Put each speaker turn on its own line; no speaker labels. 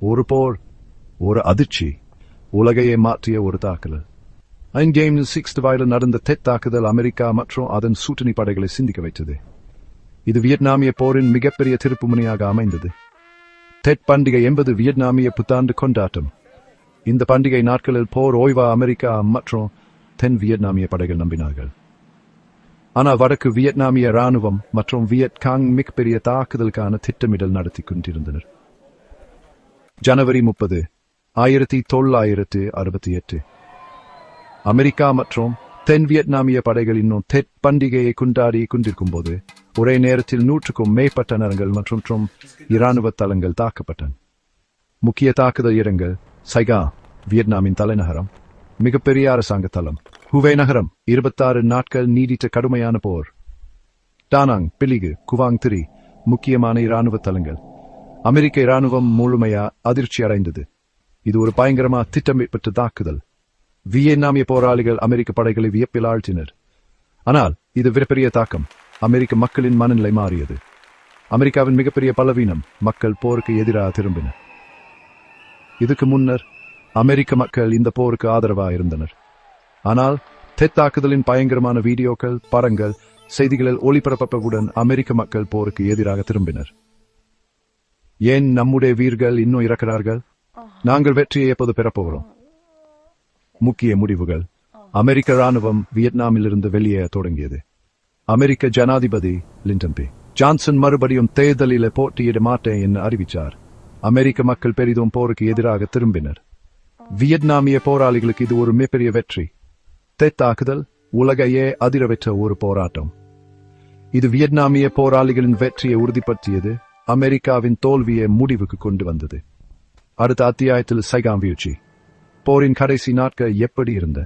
ஒரு போர் ஒரு அதிர்ச்சி. உலகையே மாற்றிய ஒரு தாக்குதல். ஐங்கேம் சிக்ஸ்த் வயதில் நடந்த தெத் தாக்குதல் அமெரிக்கா மற்றும் அதன் சூட்டணி படைகளை சிந்திக்க வைத்தது. இது வியட்நாமிய போரின் மிகப்பெரிய திருப்புமுனையாக அமைந்தது. தெட் பண்டிகை என்பது வியட்நாமிய புத்தாண்டு கொண்டாட்டம். இந்த பண்டிகை நாட்களில் போர் ஓய்வா அமெரிக்கா மற்றும் தென் வியட்நாமிய படைகள் நம்பினார்கள். ஆனால் வடக்கு வியட்நாமிய ராணுவம் மற்றும் வியட்காங் மிகப்பெரிய தாக்குதலுக்கான திட்டமிடல் நடத்தி கொண்டிருந்தனர். ஜனவரி முப்பது ஆயிரத்தி தொள்ளாயிரத்து அறுபத்தி எட்டு. அமெரிக்கா மற்றும் தென் வியட்நாமிய படைகள் இன்னும் தெட் பண்டிகையை கொண்டாடி கொண்டிருக்கும் போது ஒரே நேரத்தில் நூற்றுக்கும் மேற்பட்ட நரங்கள் மற்றும் இராணுவ தளங்கள் தாக்கப்பட்டன. முக்கிய தாக்குதல் இடங்கள் சைகா வியட்நாமின் தலைநகரம் மிகப்பெரிய அரசாங்க தளம் ஹுவே நகரம் இருபத்தாறு நாட்கள் நீடித்த கடுமையான போர். டானாங் பிலிகு குவாங் திரி முக்கியமான இராணுவ தளங்கள் அமெரிக்க இராணுவம் முழுமையா அதிர்ச்சி அடைந்தது. இது ஒரு பயங்கரமா திட்டமிடப்பட்ட தாக்குதல். வியட்நாமிய போராளிகள் அமெரிக்க படைகளை வியப்பில் ஆழ்த்தினர். ஆனால் இது மிகப்பெரிய தாக்கம். அமெரிக்க மக்களின் மனநிலை மாறியது. அமெரிக்காவின் மிகப்பெரிய பலவீனம் மக்கள் போருக்கு எதிராக திரும்பினர். இதுக்கு முன்னர் அமெரிக்க மக்கள் இந்த போருக்கு ஆதரவாக இருந்தனர். ஆனால் தெத்தாக்குதலின் பயங்கரமான வீடியோக்கள் படங்கள் செய்திகளில் ஒளிபரப்பப்பவுடன் அமெரிக்க மக்கள் போருக்கு எதிராக திரும்பினர். ஏன் நம்முடைய வீர்கள் இன்னும் இறக்கிறார்கள்? நாங்கள் வெற்றியை எப்போது பெறப்போகிறோம்? முக்கிய முடிவுகள். அமெரிக்க ராணுவம் வியட்நாமிலிருந்து வெளியே தொடங்கியது. அமெரிக்க ஜனாதிபதி லிண்டன் பி. ஜான்சன் மறுபடியும் தேர்தலில் போட்டியிட மாட்டேன் என்று அறிவித்தார். அமெரிக்க மக்கள் பெரிதும் போருக்கு எதிராக திரும்பினர். வியட்நாமிய போராளிகளுக்கு இது ஒரு மிகப்பெரிய வெற்றி. தெத் தாக்குதல் உலகையே அதிரவெற்ற ஒரு போராட்டம். இது வியட்நாமிய போராளிகளின் வெற்றியை உறுதிப்படுத்தியது. அமெரிக்காவின் தோல்வியை முடிவுக்கு கொண்டு வந்தது. அடுத்த அத்தியாயத்தில் சைகாம் வீழ்ச்சி போரின் கடைசி நாட்கள் எப்படி இருந்த?